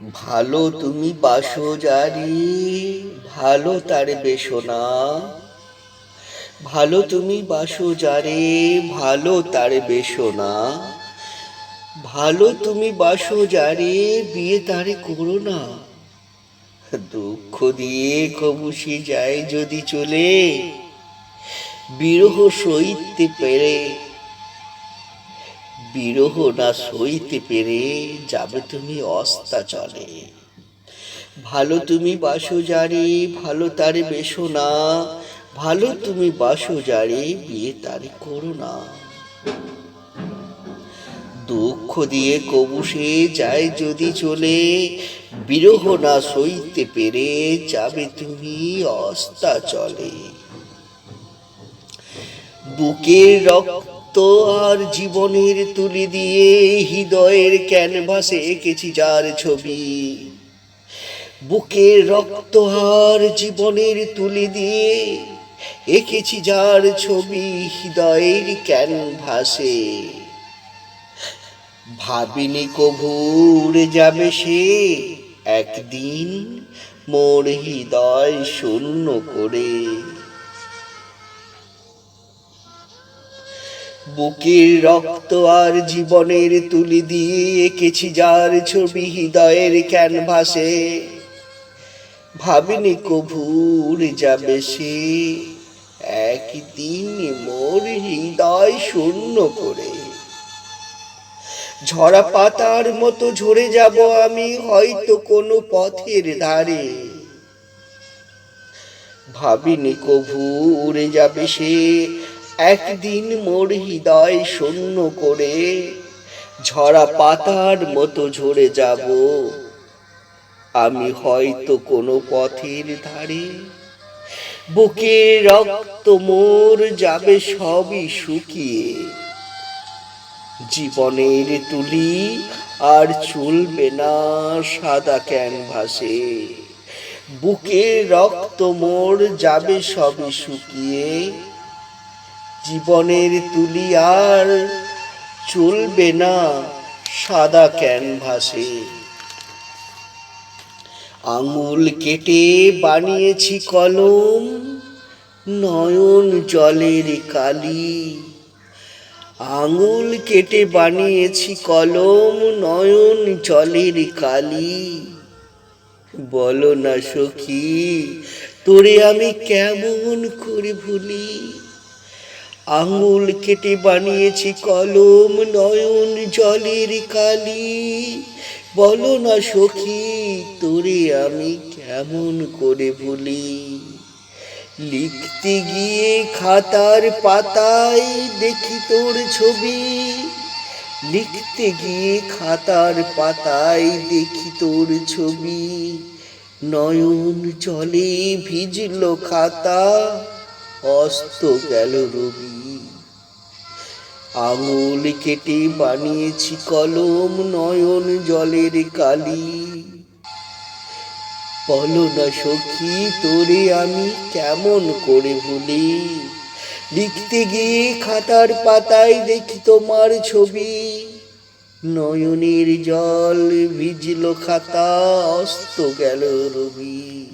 ভালো তুমি বাসো জারি ভালো তার বেসনা। ভালো তুমি বাসো যারে ভালো তার বেসনা। ভালো তুমি বাসো যারে বিয়ে তারে করো না। দুঃখ দিয়ে কবুসি যায় যদি চলে, বিরহ সইতে পেরে বিরহ না সইতে পেরে যাবে তুমি অস্তা চলে। ভালো তুমি বাসো যারে ভালো তারে বেসো না। ভালো তুমি বাসো যারে বিয়ে তারে করো না। দুঃখ দিয়ে কবুসে যায় যদি চলে। বিরহ না সইতে পেরে যাবে তুমি অস্তা চলে। বুকের রক্ত আর জীবনের তুলি দিয়ে হৃদয়ের ক্যানভাসে এঁকেছি যার ছবি। বুকের রক্ত আর জীবনের তুলি দিয়ে এঁকেছি যার ছবি হৃদয়ের ক্যানভাসে ভাবিনি কভুর যাবে সে, একদিন মোর হৃদয় শূন্য করে। বুকের রক্ত আর জীবনের তুলি দিয়ে এঁকেছি যার ছবি হৃদয়ের ক্যানভাসে। ভাবিনি কভুর যাবে সে, একদিন মোর হৃদয় শূন্য করে। ঝরা পাতার মতো ঝরে যাব আমি হয়তো কোনো পথের ধারে। ভাবিনি কভু উড়ে যাবে সে একদিন মোর হৃদয় শূন্য করে ঝরা পাতার মতো ঝরে যাব। আমি হয়তো কোনো পথের ধারে, বুকে রক্ত মোর যাবে সবই শুকিয়ে। জীবনের তুলি আর চলবে না সাদা ক্যানভাসে বুকের রক্ত মোর যাবে সবই শুকিয়ে। জীবনের তুলি আর চলবে না সাদা ক্যানভাসে। আঙুল কেটে বানিয়েছি কলম, নয়ন জলের কালি। আঙুল কেটে বানিয়েছি কলম, নয়ন জলের কালি। বলো না সখী, তোরে আমি কেমন করে ভুলি? আঙুল কেটে বানিয়েছি কলম, নয়ন জলের কালি। বলো না সখী, তোরে আমি কেমন করে ভুলি? লিখতে গিয়ে খাতার পাতায় দেখি তোর ছবি। লিখতে গিয়ে খাতার পাতায় দেখি তোর ছবি। নয়ন চলে ভিজলো খাতা অস্ত গেল রবি। আঙুল কেটে বানিয়েছি কলম, নয়ন জলের কালি। বলো না সখী, তোরে আমি কেমন করে ভুলি? লিখতে গিয়ে খাতার পাতায় দেখি তোমার ছবি। নয়নের জল ভিজলো খাতা, অস্ত গেল রবি।